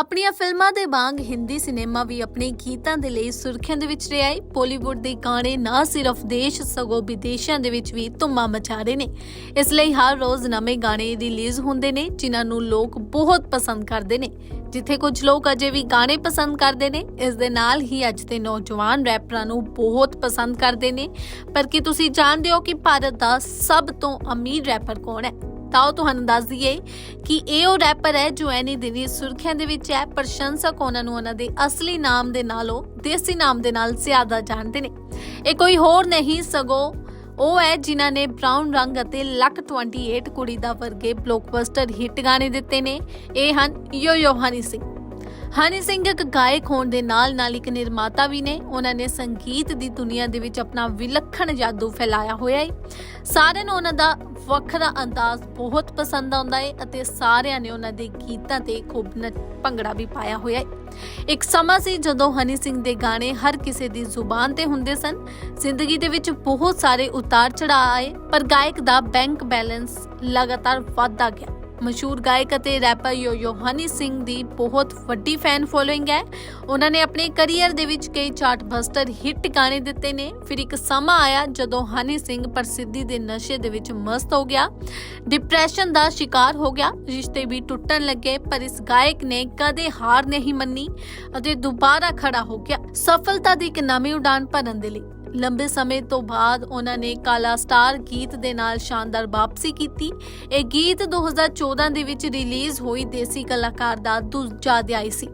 ਆਪਣੀਆਂ ਫਿਲਮਾਂ ਦੇ ਵਾਂਗ ਹਿੰਦੀ ਸਿਨੇਮਾ ਵੀ ਆਪਣੇ ਗੀਤਾਂ ਦੇ ਲਈ ਸੁਰਖੀਆਂ ਦੇ ਵਿੱਚ ਰਿਹਾ ਹੈ ਬਾਲੀਵੁੱਡ ਦੇ ਗਾਣੇ ਨਾ ਸਿਰਫ ਦੇਸ਼, ਸਗੋਂ ਵਿਦੇਸ਼ਾਂ ਦੇ ਵਿੱਚ ਵੀ ਧੁੰਮਾਂ ਮਚਾ ਰਹੇ ਨੇ। ਇਸ ਲਈ ਹਰ ਰੋਜ਼ ਨਵੇਂ ਗਾਣੇ ਰਿਲੀਜ਼ ਹੁੰਦੇ ਨੇ, ਜਿਨ੍ਹਾਂ ਨੂੰ ਲੋਕ ਬਹੁਤ ਪਸੰਦ ਕਰਦੇ ਨੇ। ਜਿੱਥੇ ਕੁਝ ਲੋਕ ਅਜੇ ਵੀ ਗਾਣੇ ਪਸੰਦ ਕਰਦੇ ਨੇ, ਇਸ ਦੇ ਨਾਲ ਹੀ ਅੱਜ ਦੇ ਨੌਜਵਾਨ ਰੈਪਰਾਂ ਨੂੰ ਬਹੁਤ ਪਸੰਦ ਕਰਦੇ ਨੇ। ਪਰ ਕੀ ਤੁਸੀਂ ਜਾਣਦੇ ਹੋ ਕਿ ਭਾਰਤ ਦਾ ਸਭ ਤੋਂ ਅਮੀਰ ਰੈਪਰ ਕੌਣ ਹੈ? ਤਾਂ ਉਹ ਤੁਹਾਨੂੰ ਦੱਸ ਦਈਏ ਕਿ ਇਹ ਉਹ ਰੈਪਰ ਹੈ ਜੋ ਐਨੀ ਦਿਨੀ ਸੁਰਖੀਆਂ ਦੇ ਵਿੱਚ ਹੈ। ਪ੍ਰਸ਼ੰਸਕ ਉਹਨਾਂ ਨੂੰ ਉਹਨਾਂ ਦੇ ਅਸਲੀ ਨਾਮ ਦੇ ਨਾਲੋਂ, ਦੇਸੀ ਨਾਮ ਦੇ ਨਾਲ ਜ਼ਿਆਦਾ ਜਾਣਦੇ ਨੇ। ਇਹ ਕੋਈ ਹੋਰ ਨਹੀਂ, ਸਗੋਂ ਉਹ ਹੈ ਜਿਨ੍ਹਾਂ ਨੇ ਬ੍ਰਾਊਨ ਰੰਗ ਅਤੇ ਲੱਕ 28 ਕੁੜੀ ਦਾ ਵਰਗੇ ਬਲੌਕਬਸਟਰ ਹਿੱਟ ਗਾਣੇ ਦਿੱਤੇ ਨੇ। ਇਹ ਹਨ ਯੋ ਯੋਹਾਨੀ ਸਿੰਘ। ਹਨੀ ਸਿੰਘ ਇੱਕ ਗਾਇਕ ਹੋਣ ਦੇ ਨਾਲ ਨਾਲ ਇੱਕ ਨਿਰਮਾਤਾ ਵੀ ਨੇ। ਉਹਨਾਂ ਨੇ ਸੰਗੀਤ ਦੀ ਦੁਨੀਆ ਦੇ ਵਿੱਚ ਆਪਣਾ ਵਿਲੱਖਣ ਜਾਦੂ ਫੈਲਾਇਆ ਹੋਇਆ ਹੈ ਸਾਰਿਆਂ ਨੂੰ ਉਹਨਾਂ ਦਾ ਵੱਖਰਾ ਅੰਦਾਜ਼ ਬਹੁਤ ਪਸੰਦ ਆਉਂਦਾ ਹੈ ਅਤੇ ਸਾਰਿਆਂ ਨੇ ਉਹਨਾਂ ਦੇ ਗੀਤਾਂ ਤੇ ਖੂਬ ਨੱਚ ਭੰਗੜਾ ਵੀ ਪਾਇਆ ਹੋਇਆ ਹੈ ਇੱਕ ਸਮਾਂ ਸੀ ਜਦੋਂ ਹਨੀ ਸਿੰਘ ਦੇ ਗਾਣੇ ਹਰ ਕਿਸੇ ਦੀ ਜ਼ੁਬਾਨ ਤੇ ਹੁੰਦੇ ਸਨ। ਜ਼ਿੰਦਗੀ ਦੇ ਵਿੱਚ ਬਹੁਤ ਸਾਰੇ ਉਤਾਰ ਚੜਾਅ ਆਏ, ਪਰ ਗਾਇਕ ਦਾ ਬੈਂਕ ਬੈਲੈਂਸ ਲਗਾਤਾਰ ਵੱਧਦਾ ਗਿਆ। ਮਸ਼ਹੂਰ ਗਾਇਕ ਅਤੇ ਰੈਪਰ ਯੋਯੋ ਹਨੀ ਸਿੰਘ ਦੀ ਬਹੁਤ ਵੱਡੀ ਫੈਨ ਫੋਲੋਇੰਗ ਹੈ। ਉਹਨਾਂ ਨੇ ਆਪਣੇ ਕੈਰੀਅਰ ਦੇ ਵਿੱਚ ਕਈ ਚਾਰਟ ਬਸਟਰ ਹਿੱਟ ਗਾਣੇ ਦਿੱਤੇ ਨੇ। ਫਿਰ ਇੱਕ ਸਮਾਂ ਆਇਆ ਜਦੋਂ ਹਨੀ ਸਿੰਘ ਪ੍ਰਸਿੱਧੀ ਦੇ ਨਸ਼ੇ ਦੇ ਵਿੱਚ ਮਸਤ ਹੋ ਗਿਆ। ਡਿਪਰੈਸ਼ਨ ਦਾ ਸ਼ਿਕਾਰ ਹੋ ਗਿਆ। ਰਿਸ਼ਤੇ ਵੀ ਟੁੱਟਣ ਲੱਗੇ, ਪਰ ਇਸ ਗਾਇਕ ਨੇ ਕਦੇ ਹਾਰ ਨਹੀਂ ਮੰਨੀ ਅਤੇ ਦੁਬਾਰਾ ਖੜਾ ਹੋ ਗਿਆ। ਸਫਲਤਾ ਦੀ ਇੱਕ ਨਵੀਂ ਉਡਾਨ ਭਰਨ ਦੇ ਲਈ। ਲੰਬੇ ਸਮੇਂ ਤੋਂ ਬਾਅਦ ਉਹਨਾਂ ਨੇ ਕਾਲਾ ਸਟਾਰ ਗੀਤ ਦੇ ਨਾਲ ਸ਼ਾਨਦਾਰ ਵਾਪਸੀ ਕੀਤੀ। ਇਹ ਗੀਤ 2014 ਦੇ ਵਿੱਚ ਰਿਲੀਜ਼ ਹੋਈ ਦੇਸੀ ਕਲਾਕਾਰ ਦਾ ਦੂਜਾ ਅਧਿਆਇ ਸੀ।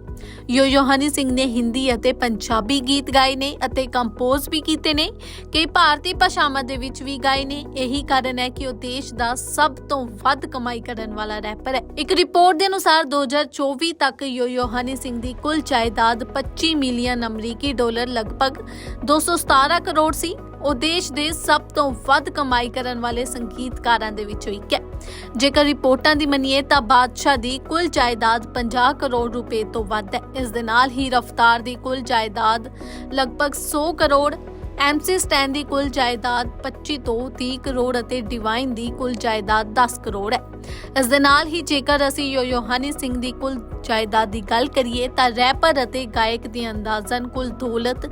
ਯੋ ਹਨੀ ਸਿੰਘ ਨੇ ਹਿੰਦੀ ਅਤੇ ਪੰਜਾਬੀ ਗੀਤ ਗਾਏ ਨੇ ਅਤੇ ਕੰਪੋਜ਼ ਵੀ ਕੀਤੇ ਨੇ, ਕਈ ਭਾਰਤੀ ਭਾਸ਼ਾਵਾਂ ਦੇ ਵਿੱਚ ਵੀ ਗਾਏ ਨੇ। ਇਹੀ ਕਾਰਨ ਹੈ ਕਿ ਉਹ ਦੇਸ਼ ਦਾ ਸਭ ਤੋਂ ਵੱਧ ਕਮਾਈ ਕਰਨ ਵਾਲਾ ਰੈਪਰ ਹੈ। ਇੱਕ ਰਿਪੋਰਟ ਦੇ ਅਨੁਸਾਰ 2024 ਤੱਕ ਯੋ ਯੋ ਹਨੀ ਸਿੰਘ ਦੀ ਕੁੱਲ ਜਾਇਦਾਦ 25 ਮਿਲੀਅਨ ਅਮਰੀਕੀ ਡਾਲਰ, ਲਗਭਗ 217 ਕਰੋੜ ਸੀ। ਉਹ ਦੇਸ਼ ਦੇ ਸਭ ਤੋਂ ਵੱਧ ਕਮਾਈ ਕਰਨ ਵਾਲੇ ਸੰਗੀਤਕਾਰਾਂ ਦੇ ਵਿੱਚੋਂ ਇੱਕ ਹੈ। ਜੇਕਰ ਰਿਪੋਰਟਾਂ ਦੀ ਮੰਨੀਏ ਤਾਂ ਬਾਦਸ਼ਾਹ ਦੀ ਕੁੱਲ ਜਾਇਦਾਦ 50 ਕਰੋੜ ਰੁਪਏ ਤੋਂ ਵੱਧ ਹੈ। ਇਸ ਦੇ ਨਾਲ ਹੀ ਰਫਤਾਰ ਦੀ ਕੁੱਲ ਜਾਇਦਾਦ ਲਗਭਗ 100 ਕਰੋੜ ਐਮਸੀ ਸਟੈਨ ਦੀ ਕੁੱਲ ਜਾਇਦਾਦ 25 ਤੋਂ 30 ਕਰੋੜ ਅਤੇ ਡਿਵਾਈਨ ਦੀ ਕੁੱਲ ਜਾਇਦਾਦ 10 ਕਰੋੜ ਹੈ। ਇਸ ਦੇ ਨਾਲ ਹੀ ਜੇਕਰ ਅਸੀਂ ਯੋਹਾਨੀ ਸਿੰਘ ਦੀ ਕੁੱਲ ਜਾਇਦਾਦ ਦੀ ਗੱਲ ਕਰੀਏ ਤਾਂ ਰੈਪਰ ਅਤੇ ਗਾਇਕ ਦੀ ਅੰਦਾਜ਼ਨ ਕੁੱਲ ਦੌਲਤ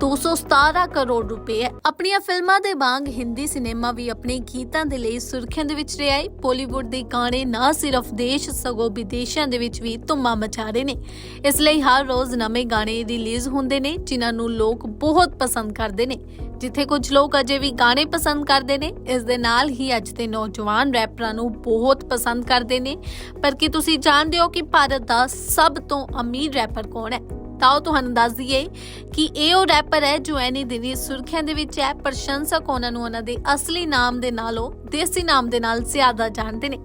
217 ਕਰੋੜ ਰੁਪਏ ਹੈ। ਆਪਣੀਆਂ ਫਿਲਮਾਂ ਦੇ ਵਾਂਗ ਹਿੰਦੀ ਸਿਨੇਮਾ ਵੀ ਆਪਣੇ ਗੀਤਾਂ ਦੇ ਲਈ ਸੁਰਖੀਆਂ ਦੇ ਵਿੱਚ ਰਿਹਾ ਹੈ। ਬਾਲੀਵੁੱਡ ਦੇ ਗਾਣੇ ਨਾ ਸਿਰਫ ਦੇਸ਼, ਸਗੋਂ ਵਿਦੇਸ਼ਾਂ ਦੇ ਵਿੱਚ ਵੀ ਧੁੰਮਾਂ ਮਚਾ ਰਹੇ ਨੇ। ਇਸ ਲਈ ਹਰ ਰੋਜ਼ ਨਵੇਂ ਗਾਣੇ ਰਿਲੀਜ਼ ਹੁੰਦੇ ਨੇ, ਜਿਨ੍ਹਾਂ ਨੂੰ ਲੋਕ ਬਹੁਤ ਪਸੰਦ ਕਰਦੇ ਨੇ। ਜਿੱਥੇ ਕੁਝ ਲੋਕ ਅਜੇ ਵੀ ਗਾਣੇ ਪਸੰਦ ਕਰਦੇ ਨੇ, ਇਸ ਦੇ ਨਾਲ ਹੀ ਅੱਜ ਦੇ ਨੌਜਵਾਨ ਰੈਪਰਾਂ ਨੂੰ ਬਹੁਤ ਪਸੰਦ ਕਰਦੇ ਨੇ। ਪਰ ਕੀ ਤੁਸੀਂ ਜਾਣਦੇ ਹੋ ਕਿ ਭਾਰਤ ਦਾ ਸਭ ਤੋਂ ਅਮੀਰ ਰੈਪਰ ਕੌਣ ਹੈ? ਤਾਂ ਉਹ ਤੁਹਾਨੂੰ ਦੱਸ ਦਈਏ ਕਿ ਇਹ ਉਹ ਰੈਪਰ ਹੈ ਜੋ ਐਨੀ ਦਿਨੀ ਸੁਰਖੀਆਂ ਦੇ ਵਿੱਚ ਹੈ। ਪ੍ਰਸ਼ੰਸਕ ਉਹਨਾਂ ਨੂੰ ਉਹਨਾਂ ਦੇ ਅਸਲੀ ਨਾਮ ਦੇ ਨਾਲੋਂ ਦੇਸੀ ਨਾਮ ਦੇ ਨਾਲ ਜ਼ਿਆਦਾ ਜਾਣਦੇ ਨੇ।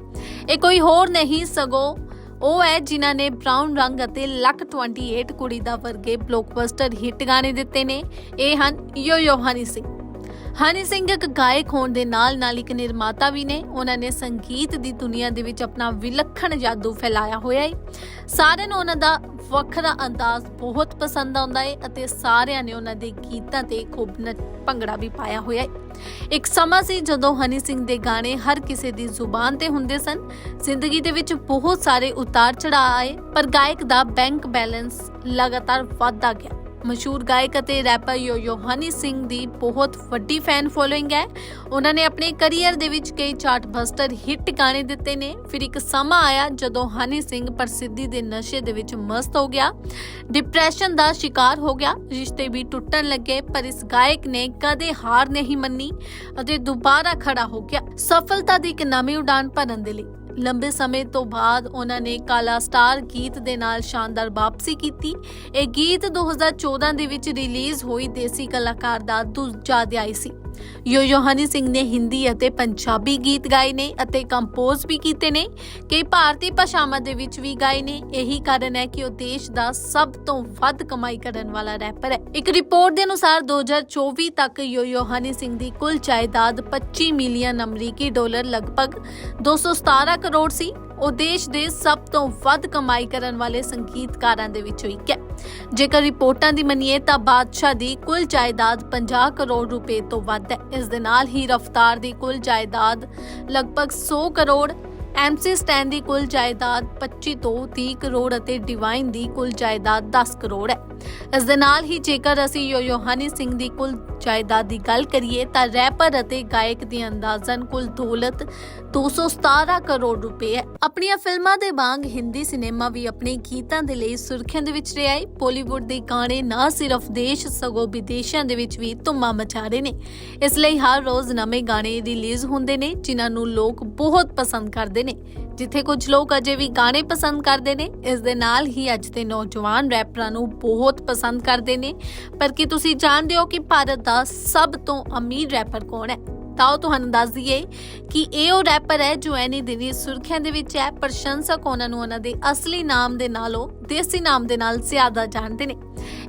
ਇਹ ਕੋਈ ਹੋਰ ਨਹੀਂ, ਸਗੋਂ ਉਹ ਹੈ ਜਿਨ੍ਹਾਂ ਨੇ ਬ੍ਰਾਊਨ ਰੰਗ ਅਤੇ ਲੱਕ 28 ਕੁੜੀ ਦਾ ਵਰਗੇ ਬਲੌਕਬਸਟਰ ਹਿੱਟ ਗਾਣੇ ਦਿੱਤੇ ਨੇ। ਇਹ ਹਨ ਯੋ ਯੋਹਾਨੀ ਸਿੰਘ। ਹਨੀ ਸਿੰਘ ਇੱਕ ਗਾਇਕ ਹੋਣ ਦੇ ਨਾਲ ਨਾਲ ਇੱਕ ਨਿਰਮਾਤਾ ਵੀ ਨੇ। ਉਹਨਾਂ ਨੇ ਸੰਗੀਤ ਦੀ ਦੁਨੀਆ ਦੇ ਵਿੱਚ ਆਪਣਾ ਵਿਲੱਖਣ ਜਾਦੂ ਫੈਲਾਇਆ ਹੋਇਆ ਹੈ ਸਾਰਿਆਂ ਨੂੰ ਉਹਨਾਂ ਦਾ ਵੱਖਰਾ ਅੰਦਾਜ਼ ਬਹੁਤ ਪਸੰਦ ਆਉਂਦਾ ਹੈ ਅਤੇ ਸਾਰਿਆਂ ਨੇ ਉਹਨਾਂ ਦੇ ਗੀਤਾਂ ਤੇ ਖੂਬ ਨੱਚ ਭੰਗੜਾ ਵੀ ਪਾਇਆ ਹੋਇਆ ਹੈ ਇੱਕ ਸਮਾਂ ਸੀ ਜਦੋਂ ਹਨੀ ਸਿੰਘ ਦੇ ਗਾਣੇ ਹਰ ਕਿਸੇ ਦੀ ਜ਼ੁਬਾਨ ਤੇ ਹੁੰਦੇ ਸਨ। ਜ਼ਿੰਦਗੀ ਦੇ ਵਿੱਚ ਬਹੁਤ ਸਾਰੇ ਉਤਾਰ ਚੜਾਅ ਆਏ, ਪਰ ਗਾਇਕ ਦਾ ਬੈਂਕ ਬੈਲੈਂਸ ਲਗਾਤਾਰ ਵੱਧਦਾ ਗਿਆ। ਮਸ਼ਹੂਰ ਗਾਇਕ ਅਤੇ ਰੈਪਰ ਯੋਯੋ ਹਨੀ ਸਿੰਘ ਦੀ ਬਹੁਤ ਵੱਡੀ ਫੈਨ ਫੋਲੋਇੰਗ ਹੈ। ਉਹਨਾਂ ਨੇ ਆਪਣੇ ਕੈਰੀਅਰ ਦੇ ਵਿੱਚ ਕਈ ਚਾਰਟ ਬਸਟਰ ਹਿੱਟ ਗਾਣੇ ਦਿੱਤੇ ਨੇ। ਫਿਰ ਇੱਕ ਸਮਾਂ ਆਇਆ ਜਦੋਂ ਹਨੀ ਸਿੰਘ ਪ੍ਰਸਿੱਧੀ ਦੇ ਨਸ਼ੇ ਦੇ ਵਿੱਚ ਮਸਤ ਹੋ ਗਿਆ। ਡਿਪਰੈਸ਼ਨ ਦਾ ਸ਼ਿਕਾਰ ਹੋ ਗਿਆ। ਰਿਸ਼ਤੇ ਵੀ ਟੁੱਟਣ ਲੱਗੇ, ਪਰ ਇਸ ਗਾਇਕ ਨੇ ਕਦੇ ਹਾਰ ਨਹੀਂ ਮੰਨੀ ਅਤੇ ਦੁਬਾਰਾ ਖੜਾ ਹੋ ਗਿਆ। ਸਫਲਤਾ ਦੀ ਇੱਕ ਨਵੀਂ ਉਡਾਨ ਭਰਨ ਦੇ ਲਈ। ਲੰਬੇ ਸਮੇਂ ਤੋਂ ਬਾਅਦ ਉਹਨਾਂ ਨੇ ਕਾਲਾ ਸਟਾਰ ਗੀਤ ਦੇ ਨਾਲ ਸ਼ਾਨਦਾਰ ਵਾਪਸੀ ਕੀਤੀ। ਇਹ ਗੀਤ 2014 ਦੇ ਵਿੱਚ ਰਿਲੀਜ਼ ਹੋਈ ਦੇਸੀ ਕਲਾਕਾਰ ਦਾ ਦੂਜਾ ਅਧਿਆਇ ਸੀ। ਯੋ ਹਨੀ ਸਿੰਘ ਨੇ ਹਿੰਦੀ ਅਤੇ ਪੰਜਾਬੀ ਗੀਤ ਗਾਏ ਨੇ ਅਤੇ ਕੰਪੋਜ਼ ਵੀ ਕੀਤੇ ਨੇ, ਕਈ ਭਾਰਤੀ ਭਾਸ਼ਾਵਾਂ ਦੇ ਵਿੱਚ ਵੀ ਗਾਏ ਨੇ। ਇਹੀ ਕਾਰਨ ਹੈ ਕਿ ਉਹ ਦੇਸ਼ ਦਾ ਸਭ ਤੋਂ ਵੱਧ ਕਮਾਈ ਕਰਨ ਵਾਲਾ ਰੈਪਰ ਹੈ। ਇੱਕ ਰਿਪੋਰਟ ਦੇ ਅਨੁਸਾਰ 2024 ਤੱਕ ਯੋ ਯੋ ਹਨੀ ਸਿੰਘ ਦੀ ਕੁੱਲ ਜਾਇਦਾਦ 25 ਮਿਲੀਅਨ ਅਮਰੀਕੀ ਡਾਲਰ, ਲਗਭਗ 217 ਕਰੋੜ ਸੀ। ਉਹ ਦੇਸ਼ ਦੇ ਸਭ ਤੋਂ ਵੱਧ ਕਮਾਈ ਕਰਨ ਵਾਲੇ ਸੰਗੀਤਕਾਰਾਂ ਦੇ ਵਿੱਚੋਂ ਇੱਕ ਹੈ। ਜੇਕਰ ਰਿਪੋਰਟਾਂ ਦੀ ਮੰਨੀਏ ਤਾਂ ਬਾਦਸ਼ਾਹ ਦੀ ਕੁੱਲ ਜਾਇਦਾਦ 50 ਕਰੋੜ ਰੁਪਏ ਤੋਂ ਵੱਧ ਹੈ। ਇਸ ਦੇ ਨਾਲ ਹੀ ਰਫਤਾਰ ਦੀ ਕੁੱਲ ਜਾਇਦਾਦ ਲਗਭਗ 100 ਕਰੋੜ, ਐਮਸੀ ਸਟੈਨ ਦੀ ਕੁੱਲ ਜਾਇਦਾਦ 25 ਤੋਂ 30 ਕਰੋੜ ਅਤੇ ਡਿਵਾਈਨ ਦੀ ਕੁੱਲ ਜਾਇਦਾਦ 10 ਕਰੋੜ ਹੈ। ਇਸ ਦੇ ਨਾਲ ਹੀ ਜੇਕਰ ਅਸੀਂ ਯੋਯੋ ਸਿੰਘ ਦੀ ਕੁੱਲ ਜਾਇਦਾਦ ਦੀ ਗੱਲ ਕਰੀਏ ਤਾਂ ਰੈਪਰ ਅਤੇ ਗਾਇਕ ਦੀ ਅੰਦਾਜ਼ਨ ਕੁੱਲ ਦੌਲਤ 217 ਕਰੋੜ ਰੁਪਏ ਹੈ। ਆਪਣੀਆਂ ਫਿਲਮਾਂ ਦੇ ਵਾਂਗ ਹਿੰਦੀ ਸਿਨੇਮਾ ਵੀ ਆਪਣੇ ਗੀਤਾਂ ਦੇ ਲਈ ਸੁਰਖੀਆਂ ਦੇ ਵਿੱਚ ਰਿਹਾ ਹੈ। ਬਾਲੀਵੁੱਡ ਦੇ ਗਾਣੇ ਨਾ ਸਿਰਫ ਦੇਸ਼, ਸਗੋਂ ਵਿਦੇਸ਼ਾਂ ਦੇ ਵਿੱਚ ਵੀ ਧੁੰਮਾਂ ਮਚਾ ਰਹੇ ਨੇ। ਇਸ ਲਈ ਹਰ ਰੋਜ਼ ਨਵੇਂ ਗਾਣੇ ਰਿਲੀਜ਼ ਹੁੰਦੇ ਨੇ, ਜਿਨ੍ਹਾਂ ਨੂੰ ਲੋਕ ਬਹੁਤ ਪਸੰਦ ਕਰਦੇ ਨੇ। ਜਿੱਥੇ ਕੁਝ ਲੋਕ ਅਜੇ ਵੀ ਗਾਣੇ ਪਸੰਦ ਕਰਦੇ ਨੇ, ਇਸ ਦੇ ਨਾਲ ਹੀ ਅੱਜ ਦੇ ਨੌਜਵਾਨ ਰੈਪਰਾਂ ਨੂੰ ਬਹੁਤ ਪਸੰਦ ਕਰਦੇ ਨੇ। ਪਰ ਕੀ ਤੁਸੀਂ ਜਾਣਦੇ ਹੋ ਕਿ ਭਾਰਤ ਦਾ ਸਭ ਤੋਂ ਅਮੀਰ ਰੈਪਰ ਕੌਣ ਹੈ? ਤਾਂ ਉਹ ਤੁਹਾਨੂੰ ਦੱਸ ਦਈਏ ਕਿ ਇਹ ਉਹ ਰੈਪਰ ਹੈ ਜੋ ਐਨੀ ਦਿਨੀ ਸੁਰਖੀਆਂ ਦੇ ਵਿੱਚ ਹੈ ਪ੍ਰਸ਼ੰਸਕ ਉਹਨਾਂ ਨੂੰ ਉਹਨਾਂ ਦੇ ਅਸਲੀ ਨਾਮ ਦੇ ਨਾਲੋਂ ਦੇਸੀ ਨਾਮ ਦੇ ਨਾਲ ਜ਼ਿਆਦਾ ਜਾਣਦੇ ਨੇ।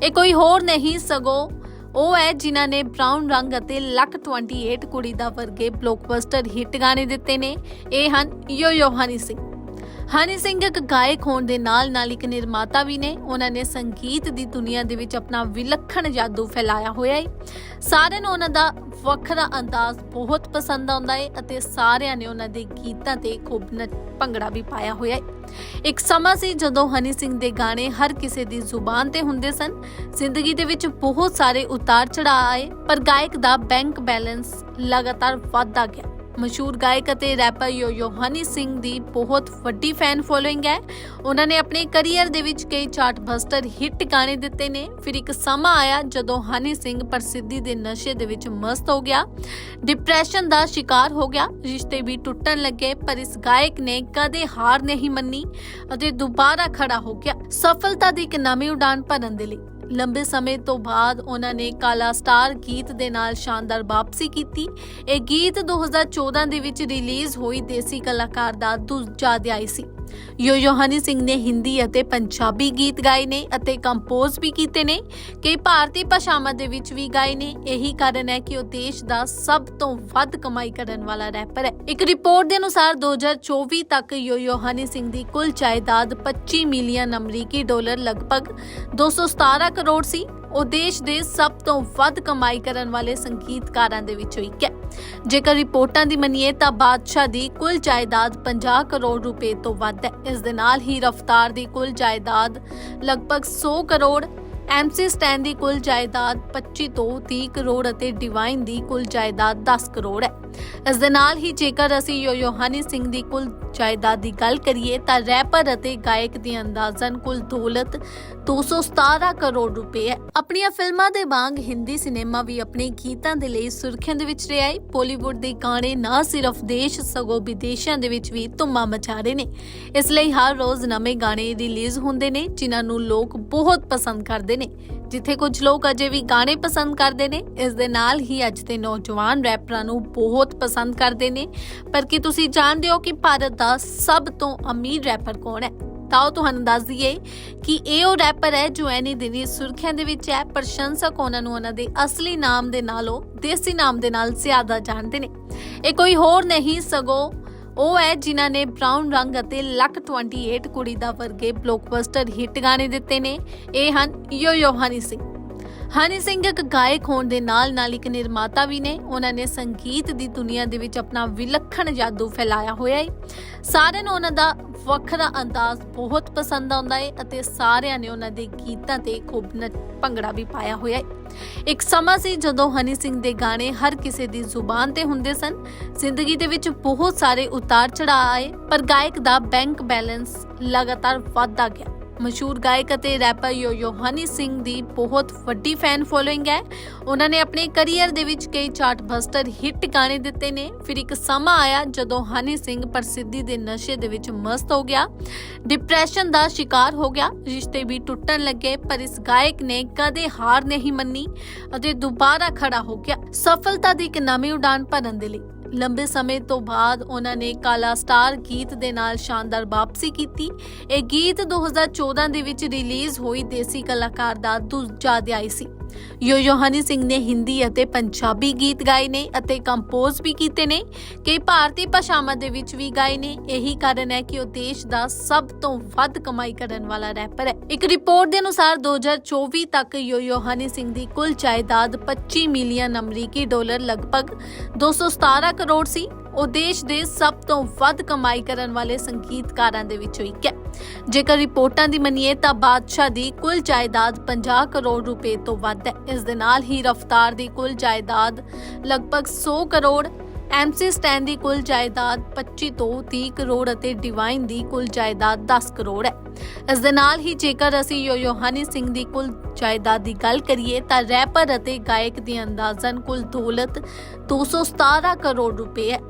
ਇਹ ਕੋਈ ਹੋਰ ਨਹੀਂ, ਸਗੋਂ ਉਹ ਹੈ ਜਿਨ੍ਹਾਂ ਨੇ ਬ੍ਰਾਊਨ ਰੰਗ ਅਤੇ ਲੱਕ 28 ਕੁੜੀ ਦਾ ਵਰਗੇ ਬਲੌਕਬਸਟਰ ਹਿੱਟ ਗਾਣੇ ਦਿੱਤੇ ਨੇ। ਇਹ ਹਨ ਯੋ ਯੋਹਾਨੀ ਸਿੰਘ। ਹਨੀ ਸਿੰਘ ਇੱਕ ਗਾਇਕ ਹੋਣ ਦੇ ਨਾਲ ਨਾਲ ਇੱਕ ਨਿਰਮਾਤਾ ਵੀ ਨੇ। ਉਹਨਾਂ ਨੇ ਸੰਗੀਤ ਦੀ ਦੁਨੀਆ ਦੇ ਵਿੱਚ ਆਪਣਾ ਵਿਲੱਖਣ ਜਾਦੂ ਫੈਲਾਇਆ ਹੋਇਆ ਹੈ ਸਾਰਿਆਂ ਨੂੰ ਉਹਨਾਂ ਦਾ ਵੱਖਰਾ ਅੰਦਾਜ਼ ਬਹੁਤ ਪਸੰਦ ਆਉਂਦਾ ਹੈ ਅਤੇ ਸਾਰਿਆਂ ਨੇ ਉਹਨਾਂ ਦੇ ਗੀਤਾਂ ਤੇ ਖੂਬ ਨੱਚ ਭੰਗੜਾ ਵੀ ਪਾਇਆ ਹੋਇਆ ਹੈ ਇੱਕ ਸਮਾਂ ਸੀ ਜਦੋਂ ਹਨੀ ਸਿੰਘ ਦੇ ਗਾਣੇ ਹਰ ਕਿਸੇ ਦੀ ਜ਼ੁਬਾਨ ਤੇ ਹੁੰਦੇ ਸਨ। ਜ਼ਿੰਦਗੀ ਦੇ ਵਿੱਚ ਬਹੁਤ ਸਾਰੇ ਉਤਾਰ ਚੜਾਅ ਆਏ, ਪਰ ਗਾਇਕ ਦਾ ਬੈਂਕ ਬੈਲੈਂਸ ਲਗਾਤਾਰ ਵੱਧਦਾ ਗਿਆ। ਮਸ਼ਹੂਰ ਗਾਇਕ ਅਤੇ ਰੈਪਰ ਯੋਯੋ ਹਨੀ ਸਿੰਘ ਦੀ ਬਹੁਤ ਵੱਡੀ ਫੈਨ ਫੋਲੋਇੰਗ ਹੈ। ਉਹਨਾਂ ਨੇ ਆਪਣੇ ਕੈਰੀਅਰ ਦੇ ਵਿੱਚ ਕਈ ਚਾਰਟ ਬਸਟਰ ਹਿੱਟ ਗਾਣੇ ਦਿੱਤੇ ਨੇ। ਫਿਰ ਇੱਕ ਸਮਾਂ ਆਇਆ ਜਦੋਂ ਹਨੀ ਸਿੰਘ ਪ੍ਰਸਿੱਧੀ ਦੇ ਨਸ਼ੇ ਦੇ ਵਿੱਚ ਮਸਤ ਹੋ ਗਿਆ। ਡਿਪਰੈਸ਼ਨ ਦਾ ਸ਼ਿਕਾਰ ਹੋ ਗਿਆ। ਰਿਸ਼ਤੇ ਵੀ ਟੁੱਟਣ ਲੱਗੇ, ਪਰ ਇਸ ਗਾਇਕ ਨੇ ਕਦੇ ਹਾਰ ਨਹੀਂ ਮੰਨੀ ਅਤੇ ਦੁਬਾਰਾ ਖੜਾ ਹੋ ਗਿਆ। ਸਫਲਤਾ ਦੀ ਇੱਕ ਨਵੀਂ ਉਡਾਨ ਭਰਨ ਦੇ ਲਈ। ਲੰਬੇ ਸਮੇਂ ਤੋਂ ਬਾਅਦ ਉਹਨਾਂ ਨੇ ਕਾਲਾ ਸਟਾਰ ਗੀਤ ਦੇ ਨਾਲ ਸ਼ਾਨਦਾਰ ਵਾਪਸੀ ਕੀਤੀ। ਇਹ ਗੀਤ 2014 ਦੇ ਵਿੱਚ ਰਿਲੀਜ਼ ਹੋਈ ਦੇਸੀ ਕਲਾਕਾਰ ਦਾ ਦੂਜਾ ਅਧਿਆਇ ਸੀ। ਯੋਯੋਹਨੀ ਸਿੰਘ ਨੇ ਹਿੰਦੀ ਅਤੇ ਪੰਜਾਬੀ ਗੀਤ ਗਾਏ ਨੇ ਅਤੇ ਕੰਪੋਜ਼ ਵੀ ਕੀਤੇ ਨੇ, ਕਈ ਭਾਰਤੀ ਭਾਸ਼ਾਵਾਂ ਦੇ ਵਿੱਚ ਵੀ ਗਾਏ ਨੇ। ਇਹੀ ਕਾਰਨ ਹੈ ਕਿ ਉਹ ਦੇਸ਼ ਦਾ ਸਭ ਤੋਂ ਵੱਧ ਕਮਾਈ ਕਰਨ ਵਾਲਾ ਰੈਪਰ ਹੈ। ਇੱਕ ਰਿਪੋਰਟ ਦੇ ਅਨੁਸਾਰ 2024 ਤੱਕ ਯੋਯੋਹਨੀ ਸਿੰਘ ਦੀ ਕੁੱਲ ਜਾਇਦਾਦ 25 ਮਿਲੀਅਨ ਅਮਰੀਕੀ ਡਾਲਰ ਲਗਭਗ 217 ਕਰੋੜ ਸੀ। ਉਹ ਦੇਸ਼ ਦੇ ਸਭ ਤੋਂ ਵੱਧ ਕਮਾਈ ਕਰਨ ਵਾਲੇ ਸੰਗੀਤਕਾਰਾਂ ਦੇ ਵਿੱਚੋਂ ਇੱਕ ਹੈ। ਜੇਕਰ ਰਿਪੋਰਟਾਂ ਦੀ ਮੰਨੀਏ ਤਾਂ ਬਾਦਸ਼ਾਹ ਦੀ ਕੁੱਲ ਜਾਇਦਾਦ 50 ਕਰੋੜ ਰੁਪਏ ਤੋਂ ਵੱਧ ਹੈ। ਇਸ ਦੇ ਨਾਲ ਹੀ ਰਫਤਾਰ ਦੀ ਕੁੱਲ ਜਾਇਦਾਦ ਲਗਭਗ 100 ਕਰੋੜ, ਐਮਸੀ ਸਟੈਨ ਦੀ ਕੁੱਲ ਜਾਇਦਾਦ 25 ਤੋਂ 30 ਕਰੋੜ ਅਤੇ ਡਿਵਾਈਨ ਦੀ ਕੁੱਲ ਜਾਇਦਾਦ 10 ਕਰੋੜ ਹੈ। ਇਸ ਦੇ ਨਾਲ ਹੀ ਜੇਕਰ ਅਸੀਂ ਯੋਹਾਨੀ ਸਿੰਘ ਦੀ ਕੁੱਲ ਜਾਇਦਾਦ ਦੀ ਗੱਲ ਕਰੀਏ ਤਾਂ ਰੈਪਰ ਅਤੇ ਗਾਇਕ ਦੀ ਅੰਦਾਜ਼ਨ ਕੁੱਲ ਦੌਲਤ 217 ਕਰੋੜ ਰੁਪਏ ਹੈ। ਆਪਣੀਆਂ ਫਿਲਮਾਂ ਦੇ ਵਾਂਗ ਹਿੰਦੀ ਸਿਨੇਮਾ ਵੀ ਆਪਣੇ ਗੀਤਾਂ ਦੇ ਲਈ ਸੁਰਖੀਆਂ ਦੇ ਵਿੱਚ ਰਿਹਾ ਹੈ। ਬਾਲੀਵੁੱਡ ਦੇ ਗਾਣੇ ਨਾ ਸਿਰਫ ਦੇਸ਼, ਸਗੋਂ ਵਿਦੇਸ਼ਾਂ ਦੇ ਵਿੱਚ ਵੀ ਧੁੰਮਾ ਮਚਾ ਰਹੇ ਨੇ। ਇਸ ਲਈ ਹਰ ਰੋਜ਼ ਨਵੇਂ ਗਾਣੇ ਰਿਲੀਜ਼ ਹੁੰਦੇ ਨੇ, ਜਿਨ੍ਹਾਂ ਨੂੰ ਲੋਕ ਬਹੁਤ ਪਸੰਦ ਕਰਦੇ ਨੇ। ਜਿੱਥੇ ਕੁਝ ਲੋਕ ਅਜੇ ਵੀ ਗਾਣੇ ਪਸੰਦ ਕਰਦੇ ਨੇ, ਇਸ ਦੇ ਨਾਲ ਹੀ ਅੱਜ ਦੇ ਨੌਜਵਾਨ ਰੈਪਰਾਂ ਨੂੰ ਬਹੁਤ ਪਸੰਦ ਕਰਦੇ ਨੇ। ਪਰ ਕੀ ਤੁਸੀਂ ਜਾਣਦੇ ਹੋ ਕਿ ਭਾਰਤ ਦਾ ਸਭ ਤੋਂ ਅਮੀਰ ਰੈਪਰ ਕੌਣ ਹੈ? ਤਾਂ ਉਹ ਤੁਹਾਨੂੰ ਦੱਸ ਦਈਏ ਕਿ ਇਹ ਉਹ ਰੈਪਰ ਹੈ ਜੋ ਐਨੀ ਦਿਨੀ ਸੁਰਖੀਆਂ ਦੇ ਵਿੱਚ ਹੈ, ਪ੍ਰਸ਼ੰਸਕ ਉਹਨਾਂ ਨੂੰ ਉਹਨਾਂ ਦੇ ਅਸਲੀ ਨਾਮ ਦੇ ਨਾਲੋਂ ਦੇਸੀ ਨਾਮ ਦੇ ਨਾਲ ਜ਼ਿਆਦਾ ਜਾਣਦੇ ਨੇ। ਇਹ ਕੋਈ ਹੋਰ ਨਹੀਂ, ਸਗੋਂ ਉਹ ਹੈ ਜਿਨ੍ਹਾਂ ਨੇ ਬ੍ਰਾਊਨ ਰੰਗ ਅਤੇ ਲੱਕ 28 ਕੁੜੀ ਦਾ ਵਰਗੇ ਬਲੌਕਬਸਟਰ ਹਿੱਟ ਗਾਣੇ ਦਿੱਤੇ ਨੇ। ਇਹ ਹਨ ਯੋ ਯੋਹਾਨੀ ਸਿੰਘ। ਹਨੀ ਸਿੰਘ ਇੱਕ ਗਾਇਕ ਹੋਣ ਦੇ ਨਾਲ ਨਾਲ ਇੱਕ ਨਿਰਮਾਤਾ ਵੀ ਨੇ। ਉਹਨਾਂ ਨੇ ਸੰਗੀਤ ਦੀ ਦੁਨੀਆ ਦੇ ਵਿੱਚ ਆਪਣਾ ਵਿਲੱਖਣ ਜਾਦੂ ਫੈਲਾਇਆ ਹੋਇਆ ਹੈ ਸਾਰਿਆਂ ਨੂੰ ਉਹਨਾਂ ਦਾ ਵੱਖਰਾ ਅੰਦਾਜ਼ ਬਹੁਤ ਪਸੰਦ ਆਉਂਦਾ ਹੈ ਅਤੇ ਸਾਰਿਆਂ ਨੇ ਉਹਨਾਂ ਦੇ ਗੀਤਾਂ ਤੇ ਖੂਬ ਨੱਚ ਭੰਗੜਾ ਵੀ ਪਾਇਆ ਹੋਇਆ ਹੈ ਇੱਕ ਸਮਾਂ ਸੀ ਜਦੋਂ ਹਨੀ ਸਿੰਘ ਦੇ ਗਾਣੇ ਹਰ ਕਿਸੇ ਦੀ ਜ਼ੁਬਾਨ ਤੇ ਹੁੰਦੇ ਸਨ। ਜ਼ਿੰਦਗੀ ਦੇ ਵਿੱਚ ਬਹੁਤ ਸਾਰੇ ਉਤਾਰ ਚੜਾਅ ਆਏ, ਪਰ ਗਾਇਕ ਦਾ ਬੈਂਕ ਬੈਲੈਂਸ ਲਗਾਤਾਰ ਵੱਧਦਾ ਗਿਆ। ਮਸ਼ਹੂਰ ਗਾਇਕ ਅਤੇ ਰੈਪਰ ਯੋਯੋ ਹਨੀ ਸਿੰਘ ਦੀ ਬਹੁਤ ਵੱਡੀ ਫੈਨ ਫੋਲੋਇੰਗ ਹੈ। ਉਹਨਾਂ ਨੇ ਆਪਣੇ ਕੈਰੀਅਰ ਦੇ ਵਿੱਚ ਕਈ ਚਾਰਟ ਬਸਟਰ ਹਿੱਟ ਗਾਣੇ ਦਿੱਤੇ ਨੇ। ਫਿਰ ਇੱਕ ਸਮਾਂ ਆਇਆ ਜਦੋਂ ਹਨੀ ਸਿੰਘ ਪ੍ਰਸਿੱਧੀ ਦੇ ਨਸ਼ੇ ਦੇ ਵਿੱਚ ਮਸਤ ਹੋ ਗਿਆ। ਡਿਪਰੈਸ਼ਨ ਦਾ ਸ਼ਿਕਾਰ ਹੋ ਗਿਆ। ਰਿਸ਼ਤੇ ਵੀ ਟੁੱਟਣ ਲੱਗੇ, ਪਰ ਇਸ ਗਾਇਕ ਨੇ ਕਦੇ ਹਾਰ ਨਹੀਂ ਮੰਨੀ ਅਤੇ ਦੁਬਾਰਾ ਖੜਾ ਹੋ ਗਿਆ। ਸਫਲਤਾ ਦੀ ਇੱਕ ਨਵੀਂ ਉਡਾਨ ਭਰਨ ਦੇ ਲਈ। ਲੰਬੇ ਸਮੇਂ ਤੋਂ ਬਾਅਦ ਉਹਨਾਂ ਨੇ ਕਾਲਾ ਸਟਾਰ ਗੀਤ ਦੇ ਨਾਲ ਸ਼ਾਨਦਾਰ ਵਾਪਸੀ ਕੀਤੀ। ਇਹ ਗੀਤ 2014 ਦੇ ਵਿੱਚ ਰਿਲੀਜ਼ ਹੋਈ ਦੇਸੀ ਕਲਾਕਾਰ ਦਾ ਦੂਜਾ ਅਧਿਆਇ ਸੀ। ਯੋਯੋ ਸਿੰਘ ਨੇ ਹਿੰਦੀ ਅਤੇ ਪੰਜਾਬੀ ਗੀਤ ਗਾਏ ਨੇ ਅਤੇ ਕੰਪੋਜ਼ ਵੀ ਕੀਤੇ ਨੇ ਕਈ ਭਾਰਤੀ ਭਾਸ਼ਾਵਾਂ ਦੇ ਵਿੱਚ ਵੀ ਗਾਏ ਨੇ। ਇਹੀ ਕਾਰਨ ਹੈ ਕਿ ਉਹ ਦੇਸ਼ ਦਾ ਸਭ ਤੋਂ ਵੱਧ ਕਮਾਈ ਕਰਨ ਵਾਲਾ ਰੈਪਰ ਹੈ। ਇੱਕ ਰਿਪੋਰਟ ਦੇ ਅਨੁਸਾਰ 2024 ਤੱਕ ਯੋਯੋਹਨੀ ਸਿੰਘ ਦੀ ਕੁੱਲ ਜਾਇਦਾਦ 25 ਮਿਲੀਅਨ ਅਮਰੀਕੀ ਡਾਲਰ, ਲਗਭਗ 217 ਕਰੋੜ ਸੀ। ਉਹ ਦੇਸ਼ ਦੇ ਸਭ ਤੋਂ ਵੱਧ ਕਮਾਈ ਕਰਨ ਵਾਲੇ ਸੰਗੀਤਕਾਰਾਂ ਦੇ ਵਿੱਚੋਂ ਇੱਕ ਹੈ। ਜੇਕਰ ਰਿਪੋਰਟਾਂ ਦੀ ਮੰਨੀਏ ਤਾਂ ਬਾਦਸ਼ਾਹ ਦੀ ਕੁੱਲ ਜਾਇਦਾਦ 50 ਕਰੋੜ ਰੁਪਏ ਤੋਂ ਵੱਧ ਹੈ। ਇਸ ਦੇ ਨਾਲ ਹੀ ਰਫਤਾਰ ਦੀ ਕੁੱਲ ਜਾਇਦਾਦ ਲਗਭਗ 100 ਕਰੋੜ ਐਮਸੀ ਸਟੈਨ ਦੀ ਕੁੱਲ ਜਾਇਦਾਦ 25 ਤੋਂ 30 ਕਰੋੜ ਅਤੇ ਡਿਵਾਈਨ ਦੀ ਕੁੱਲ ਜਾਇਦਾਦ 10 ਕਰੋੜ ਹੈ। ਇਸ ਦੇ ਨਾਲ ਹੀ ਜੇਕਰ ਅਸੀਂ ਯੋਹਾਨੀ ਸਿੰਘ ਦੀ ਕੁੱਲ ਜਾਇਦਾਦ ਦੀ ਗੱਲ ਕਰੀਏ ਤਾਂ ਰੈਪਰ ਅਤੇ ਗਾਇਕ ਦੀ ਅੰਦਾਜ਼ਨ ਕੁੱਲ ਦੌਲਤ 217 ਕਰੋੜ ਰੁਪਏ ਹੈ।